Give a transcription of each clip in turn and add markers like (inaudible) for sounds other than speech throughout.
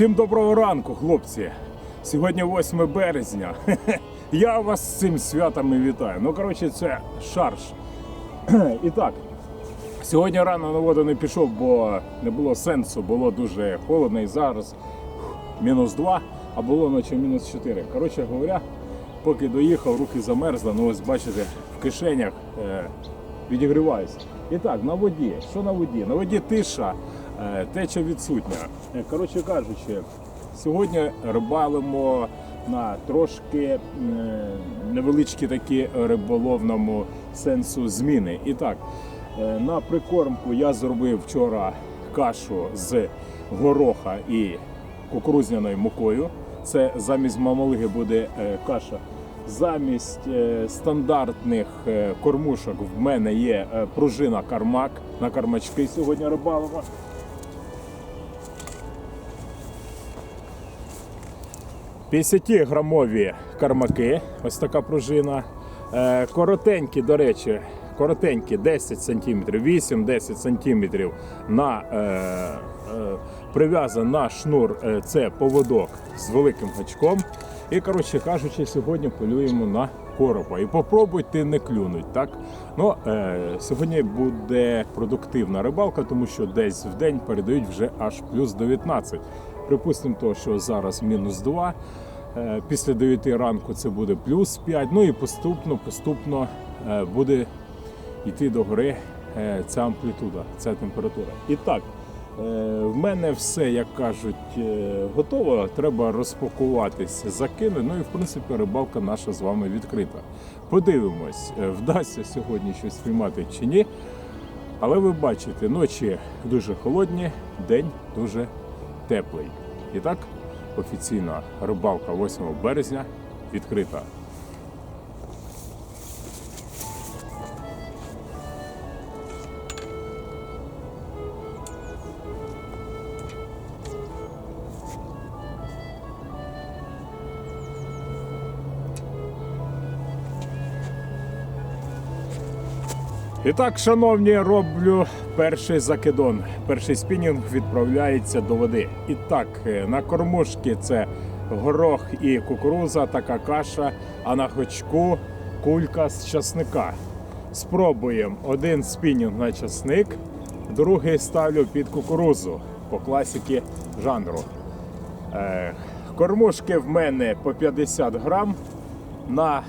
Всім доброго ранку, хлопці. Сьогодні 8 березня. (laughs) Я вас з цим святом і вітаю. Ну, коротше, це шарш. (clears throat) І так, сьогодні рано на воду не пішов, бо не було сенсу, було дуже холодно і зараз мінус 2, а було ночі мінус 4. Коротше говоря, поки доїхав, руки замерзли, ну ось бачите, в кишенях е, відігріваюся. І так, на воді. Що на воді? На воді тиша, теча відсутня. Е, Коротше кажучи, сьогодні рибалимо на трошки е, невеличкі такі риболовному сенсу зміни. І так, е, на прикормку я зробив вчора кашу з гороха і кукурузняною мукою. Це замість мамалиги буде е, каша. Замість е, стандартних е, кормушок в мене є е, пружина кармак. На кармачки сьогодні рибалимо. – 50-грамові кармаки, ось така пружина. Е, Коротенькі, до речі, коротенькі 10 см, 8-10 см на е, е, прив'язаний на шнур. е, Це поводок з великим гачком. І, коротше кажучи, сьогодні полюємо на коропа. І попробуйте не клюнуть. Так? Ну, е, сьогодні буде продуктивна рибалка, тому що десь в день передають вже аж плюс 19. Припустимо, того, що зараз мінус 2. Е, Після 9 ранку це буде плюс 5. Ну і поступно, поступно е, буде йти до гори е, ця амплітуда, ця температура. І так, в мене все, як кажуть, готово. Треба розпакуватися, закинути. Ну і в принципі рибалка наша з вами відкрита. Подивимось, вдасться сьогодні щось спіймати чи ні. Але ви бачите, ночі дуже холодні, день дуже теплий. І так, офіційна рибалка 8 березня відкрита. І так, шановні, роблю перший закидон. Перший спінінг відправляється до води. І так, е, на кормушки це горох і кукуруза, така каша, а на гачку кулька з часника. Спробуємо один спінінг на часник, другий ставлю під кукурузу по класіки жанру. Е, Кормушки в мене по 50 грам. На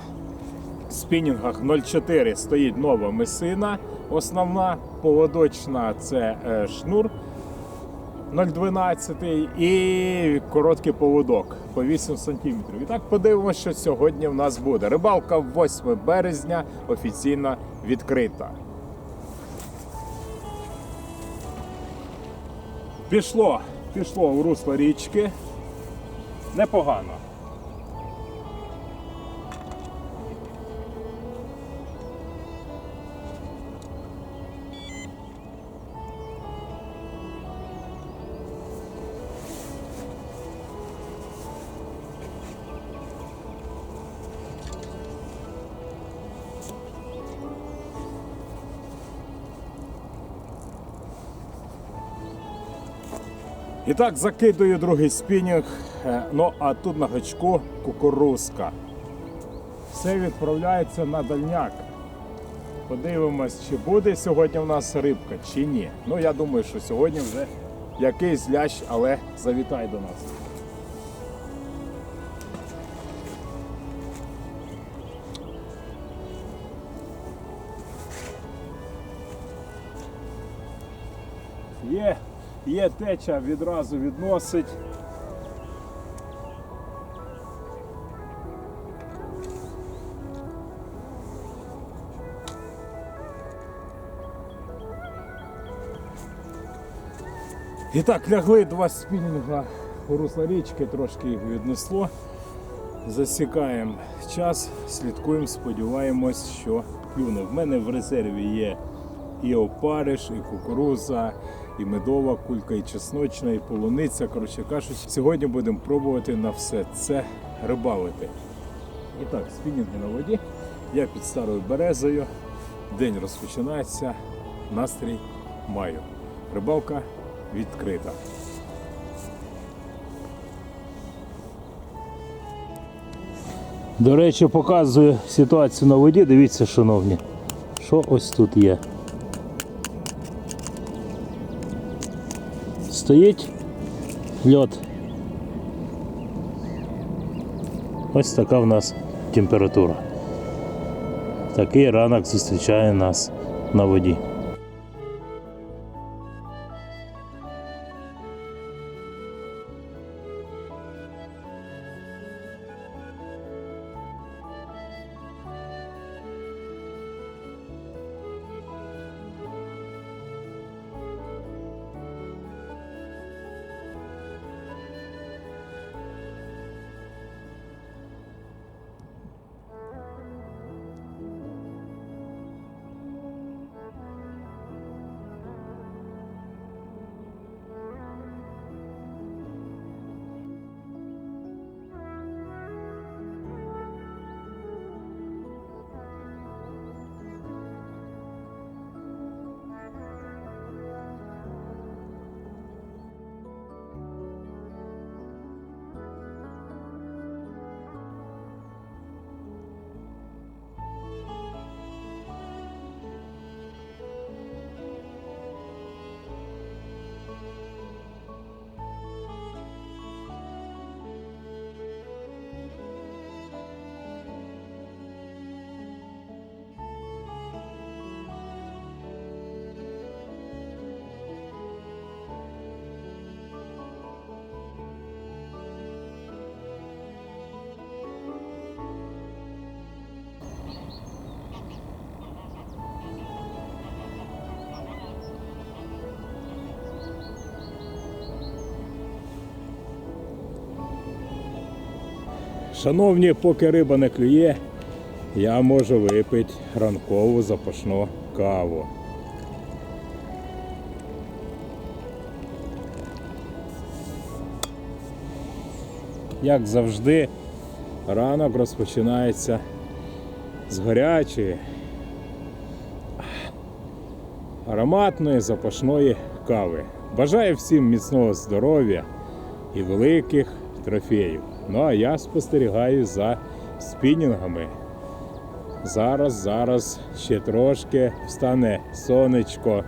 спінінгах 0,4 стоїть нова месина. Основна поводочна це е, шнур 0,12 і короткий поводок по 8 см. І так подивимося, що сьогодні в нас буде. Рибалка 8 березня офіційно відкрита. Пішло, пішло у русло річки. Непогано. І так закидую другий спінінг. Е, Ну а тут на гачку кукурузка. Все відправляється на дальняк. Подивимось, чи буде сьогодні в нас рибка, чи ні. Ну я думаю, що сьогодні вже якийсь лящ, але завітай до нас. Є, теча, відразу відносить. І так, лягли два спінінга у русло річки, трошки їх віднесло. Засікаємо час, слідкуємо, сподіваємось, що клюне. В мене в резерві є і опариш, і кукуруза, і медова кулька, і чесночна, і полуниця. Коротше кажучи, сьогодні будемо пробувати на все це рибалити. І так, спінінги на воді. Я під старою березою. День розпочинається, настрій маю. Рибалка відкрита. До речі, показую ситуацію на воді. Дивіться, шановні, що ось тут є. Стоїть льот. Ось така в нас температура. Такий ранок зустрічає нас на воді. Шановні, поки риба не клює, я можу випити ранкову запашну каву. Як завжди, ранок розпочинається з гарячої, ароматної запашної кави. Бажаю всім міцного здоров'я і великих трофеїв. Ну а я спостерігаю за спінінгами. Зараз, зараз ще трошки встане сонечко,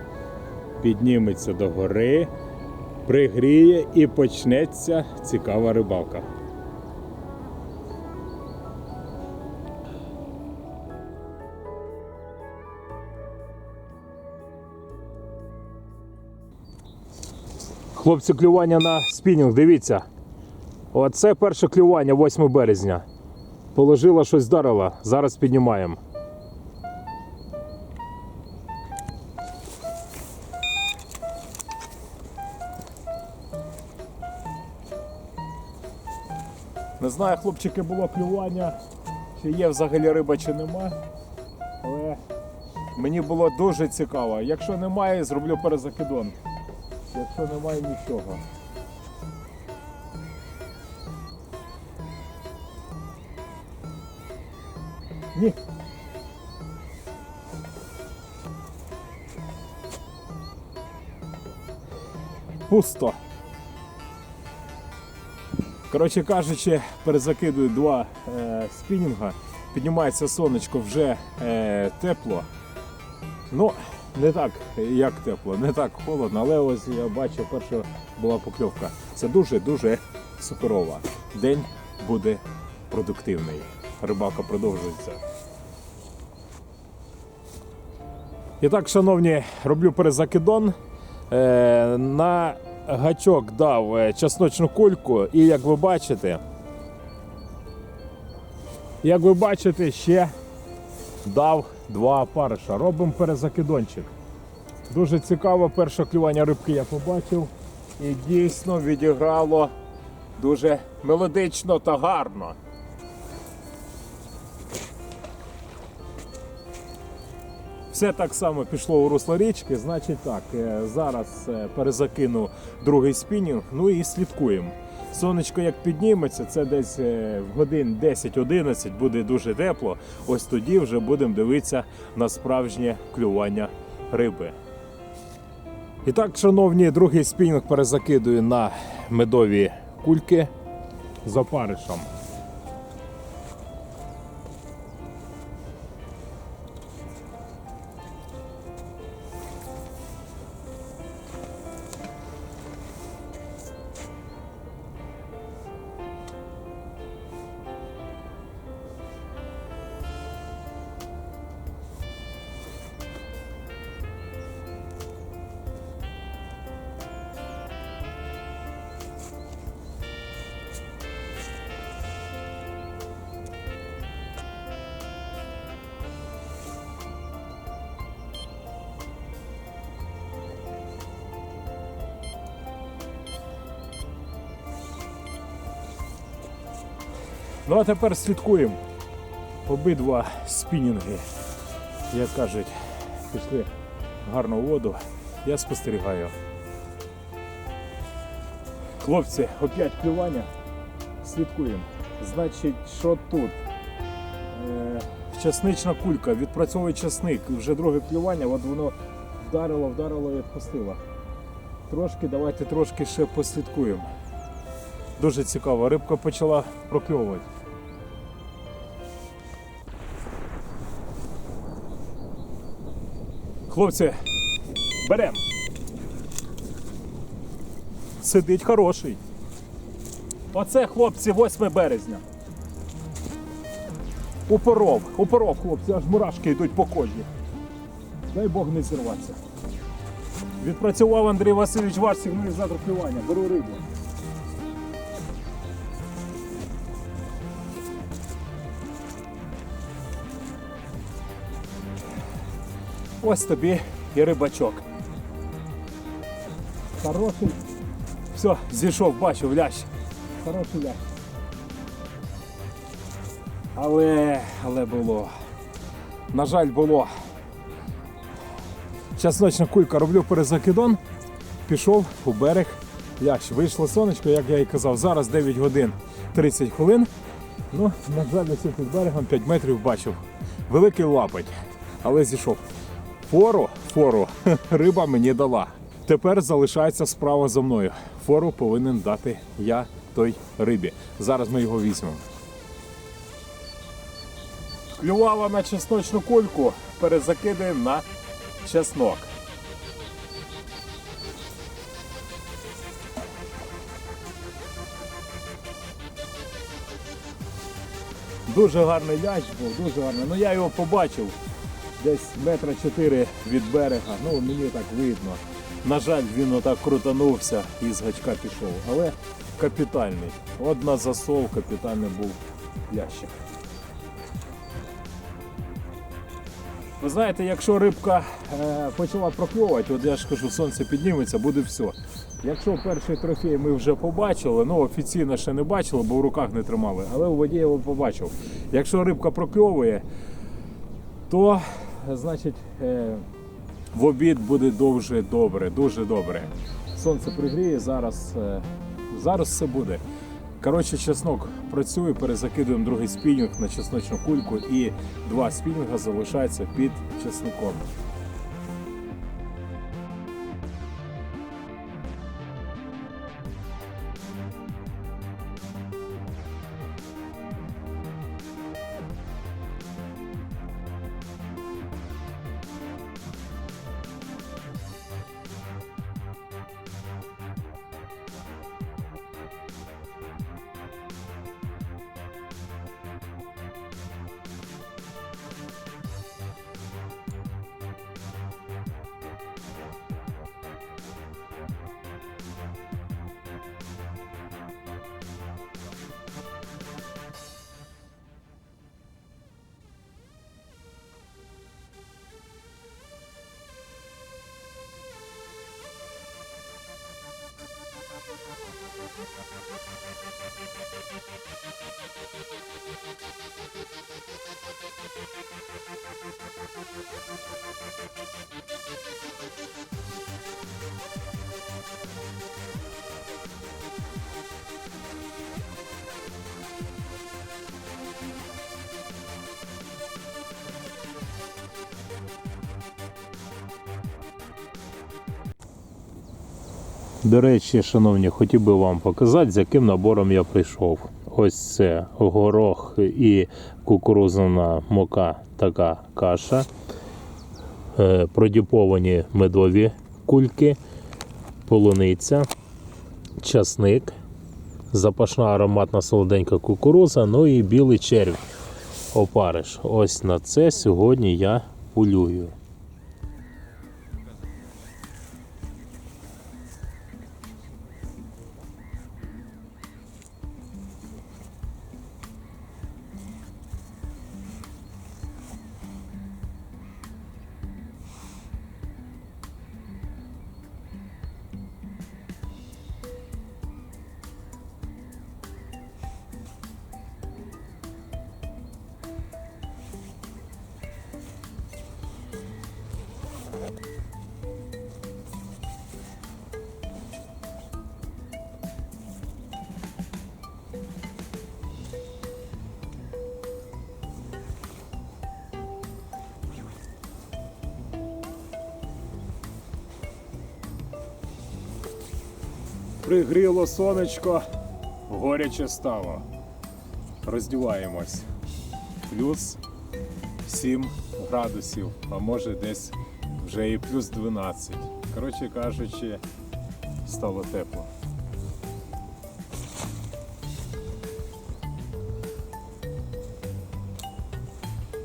підніметься до гори, пригріє і почнеться цікава рибалка. Хлопці, клювання на спінінг, дивіться. Оце перше клювання 8 березня. Положила щось вдарила. Зараз піднімаємо. Не знаю, хлопчики, було клювання, чи є взагалі риба, чи нема. Але мені було дуже цікаво. Якщо немає, зроблю перезакидон. Якщо немає нічого. Пусто. Коротше кажучи, перезакидую два е, спінінга. Піднімається сонечко вже е, тепло. Ну, не так, як тепло, не так холодно, але ось я бачу, перша була покльовка. Це дуже-дуже суперова. День буде продуктивний. Рибалка продовжується. І так, шановні, роблю перезакидон. Е, на гачок дав е, чесночну кульку, і як ви бачите, як ви бачите, ще дав два опариша. Робимо перезакидончик. Дуже цікаво, перше клювання рибки я побачив. І дійсно відіграло дуже мелодично та гарно. Все так само пішло у русло річки. Значить так, е, зараз е, перезакину другий спінінг, ну і слідкуємо. Сонечко як підніметься, це десь е, в годин 10-11 буде дуже тепло. Ось тоді вже будемо дивитися на справжнє клювання риби. І так, шановні, другий спінінг перезакидую на медові кульки з опаришем. Ну а тепер слідкуємо. Обидва спінінги, як кажуть, пішли гарно в воду. Я спостерігаю. Хлопці, опять клювання. Слідкуємо. Значить, що тут? Е, часнична кулька, відпрацьовує часник. Вже друге клювання, от воно вдарило, вдарило і відпустило. Трошки, давайте трошки ще послідкуємо. Дуже цікаво, рибка почала прокльовувати. Хлопці, берем. Сидить хороший. Оце, хлопці, 8 березня. Упоров, упоров, хлопці, аж мурашки йдуть по кожі. Дай Бог не зірватися. Відпрацював Андрій Васильович ваш сигналізатор клювання. Беру рибу. Ось тобі і рибачок. Хороший. Все, зійшов, бачив лящ. Хороший лящ. Але, але було. На жаль, було. Часночна кулька, роблю перезакидон, пішов у берег. Лящ. Вийшло сонечко, як я і казав, зараз 9 годин 30 хвилин. Ну, на жаль, ось під берегом 5 метрів бачив. Великий лапоть, але зійшов. Фору, фору (laughs) риба мені дала. Тепер залишається справа за мною. Фору повинен дати я той рибі. Зараз ми його візьмемо. Клювала на чесночну кульку, перезакидаємо на чеснок. Дуже гарний ляч був, дуже гарний. Ну я його побачив десь метра чотири від берега. Ну мені так видно. На жаль, він отак крутанувся і з гачка пішов. Але капітальний. Одна засов, капітальний був лящик. Ви знаєте, якщо рибка е, почала прокльовувати, от я ж кажу, сонце підніметься, буде все. Якщо перший трофей ми вже побачили, ну офіційно ще не бачили, бо в руках не тримали, але у воді я його побачив. Якщо рибка прокльовує, то значить е, в обід буде дуже добре, дуже добре. Сонце пригріє, зараз, е, зараз все буде. Коротше, чеснок працює, перезакидуємо другий спінінг на чесночну кульку і два спінінга залишаються під чесником. До речі, шановні, хотів би вам показати, з яким набором я прийшов. Ось це горох і кукурузна мука, така каша, е, продіповані медові кульки, полуниця, часник, запашна ароматна солоденька кукуруза, ну і білий червь опариш. Ось на це сьогодні я полюю. Пригріло сонечко, горяче стало. Роздіваємось. Плюс 7 градусів, а може десь вже і плюс 12. Коротше кажучи, стало тепло.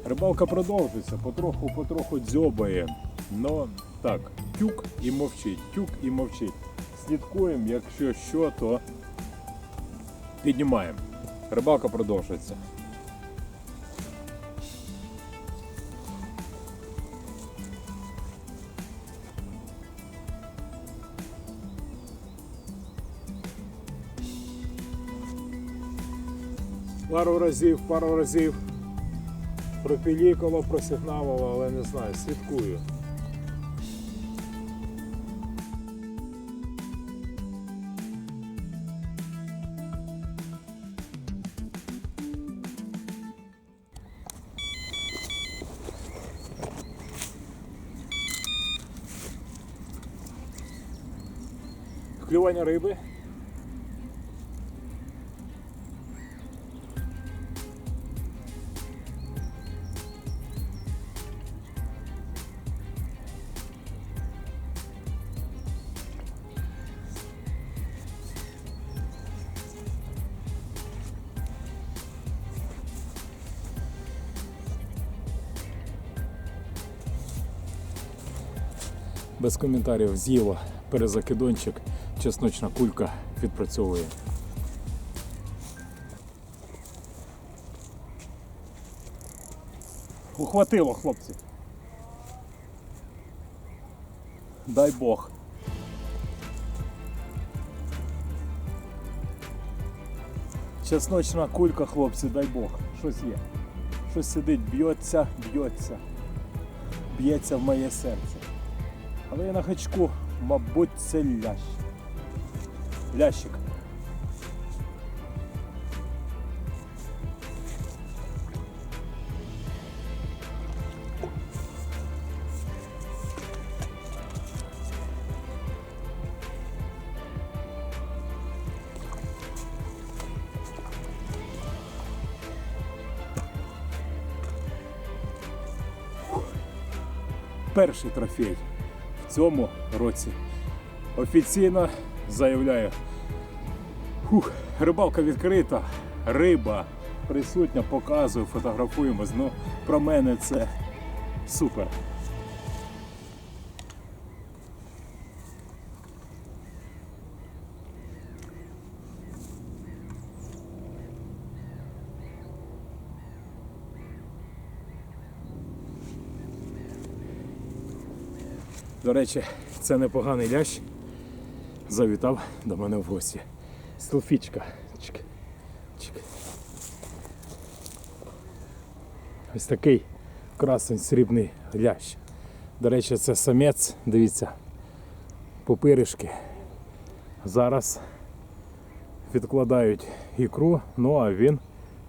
Рибалка продовжується, потроху-потроху дзьобає. Ну так, тюк і мовчить, тюк і мовчить. Слідкуємо, якщо що, то піднімаємо. Рибалка продовжується. Пару разів, пару разів пропілікало, просигналило, але не знаю, слідкую. Клювання риби. Без коментарів з'їла перезакидончик, чесночна кулька відпрацьовує. Ухватило, хлопці. Дай Бог. Чесночна кулька, хлопці, дай Бог. Щось є. Щось сидить, б'ється, б'ється. Б'ється в моє серце. Але я на гачку, мабуть, це лящ. Лящик. Перший трофей в цьому році. Офіційно заявляю. Фух, рибалка відкрита, риба присутня, показую, фотографуємось. Ну, про мене це супер. До речі, це непоганий лящ. Завітав до мене в гості. Стелфічка. Чик. Чик. Ось такий красень срібний лящ. До речі, це самець, дивіться, пупиришки. Зараз відкладають ікру, ну а він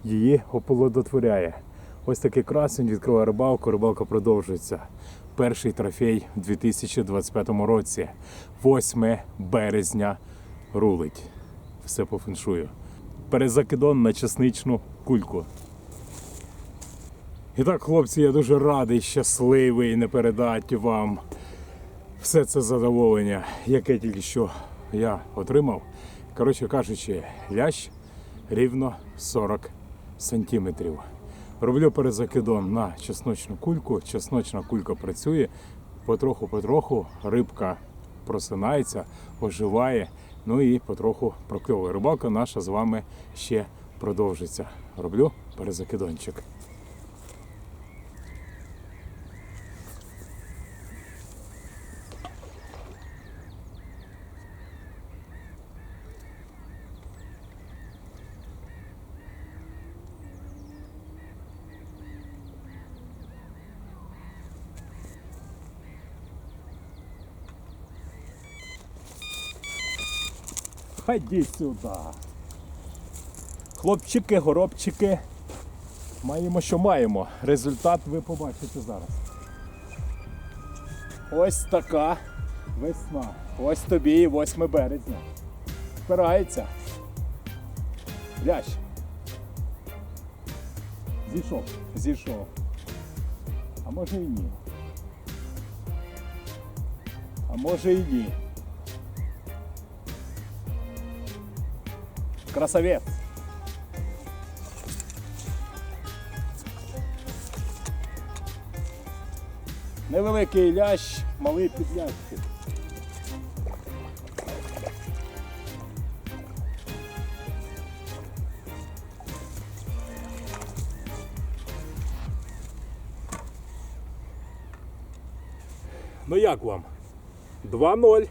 її оплодотворяє. Ось такий красень відкриває рибалку, рибалка продовжується. Перший трофей у 2025 році. 8 березня рулить. Все по феншую. Перезакидон на чесничну кульку. І так, хлопці, я дуже радий, щасливий не передати вам все це задоволення, яке тільки що я отримав. Коротше кажучи, лящ рівно 40 сантиметрів. Роблю перезакидон на чесночну кульку. Чесночна кулька працює. Потроху-потроху рибка просинається, оживає, ну і потроху прокльовує. Рибалка наша з вами ще продовжиться. Роблю перезакидончик. Ході сюди. Хлопчики, горобчики. Маємо, що маємо. Результат ви побачите зараз. Ось така весна. Ось тобі і 8 березня. Впирається. Лящ. Зійшов. Зійшов. А може і ні. А може і ні. Красавець. Невеликий лящ, малий підлящик. Ну як вам? 2-0.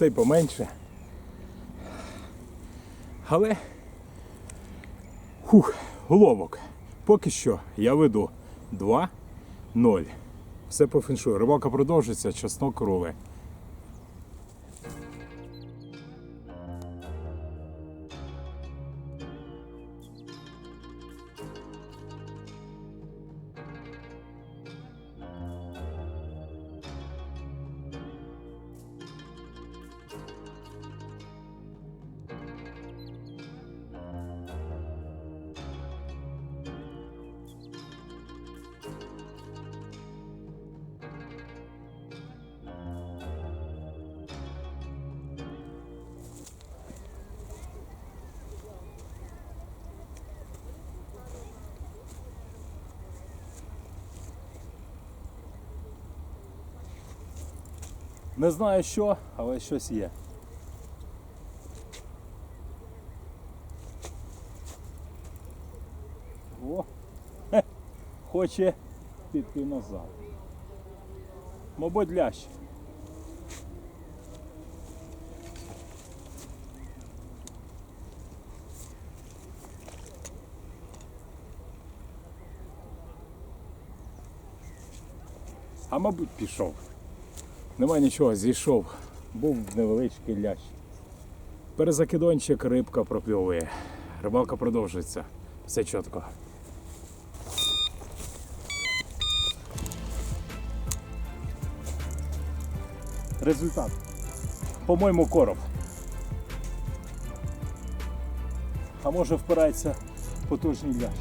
Цей поменше. Але Хух, головок. Поки що я веду 2-0. Все по феншую. Рибалка продовжиться, чеснок роли. Не знаю що, але щось є. О, хоче піти назад. Мабуть, лящ. А мабуть, пішов. Нема нічого, зійшов. Був невеличкий лящ. Перезакидончик, рибка пропльовує. Рибалка продовжується. Все чітко. Результат. По-моєму, короб. А може впирається потужний лящ.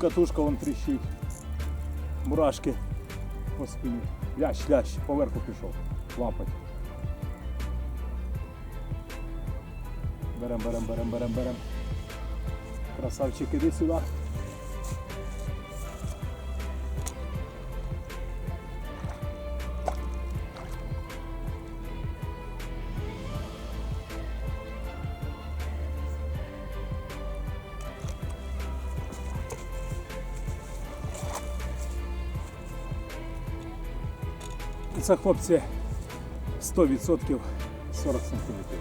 Катушка вон тріщить. Мурашки по спині. Лящ, лящ, поверху пішов. Лапать. Берем, берем, берем, берем, берем. Красавчик, іди сюди. Це хлопці 100% 40 сантиметрів.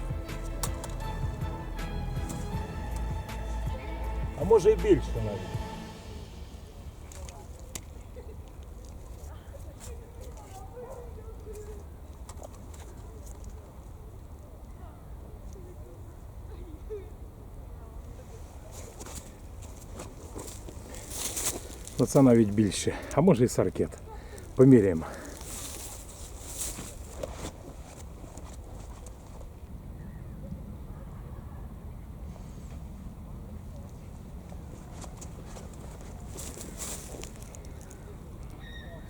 А може і більше навіть. Оце навіть більше, а може і саркет. Поміряємо.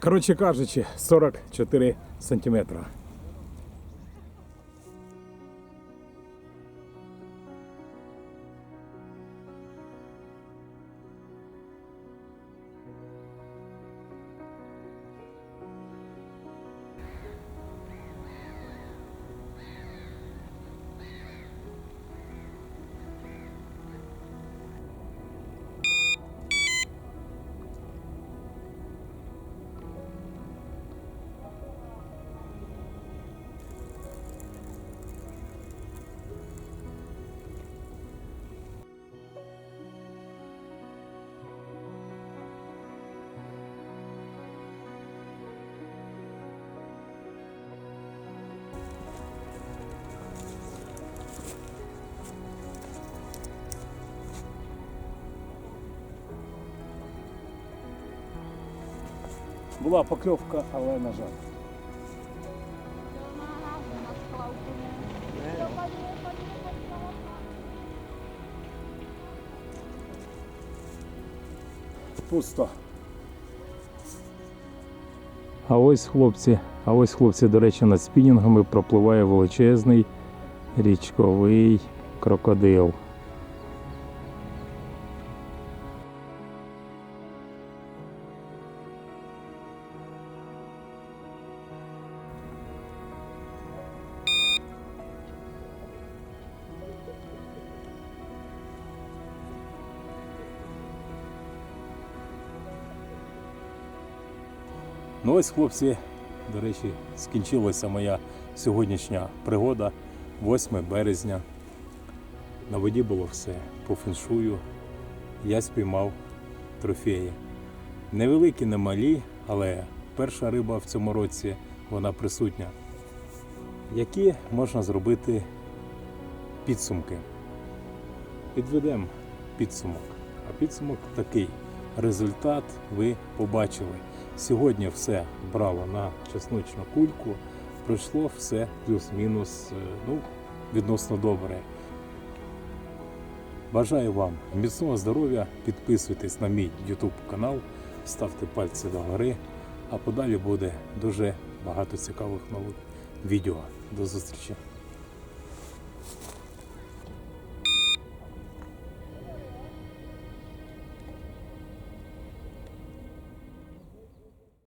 Коротше кажучи, 44 сантиметра. Була покльовка, але на жаль. Пусто. А ось хлопці, а ось хлопці, до речі, над спінінгами пропливає величезний річковий крокодил. Ось, хлопці, до речі, скінчилася моя сьогоднішня пригода 8 березня. На воді було все по феншую. Я спіймав трофеї. Невеликі, не малі, але перша риба в цьому році вона присутня. Які можна зробити підсумки? Підведемо підсумок. А підсумок такий. Результат ви побачили. Сьогодні все брало на чесночну кульку. Пройшло все плюс-мінус е, ну, відносно добре. Бажаю вам міцного здоров'я, підписуйтесь на мій YouTube канал, ставте пальці догори, а подалі буде дуже багато цікавих нових відео. До зустрічі!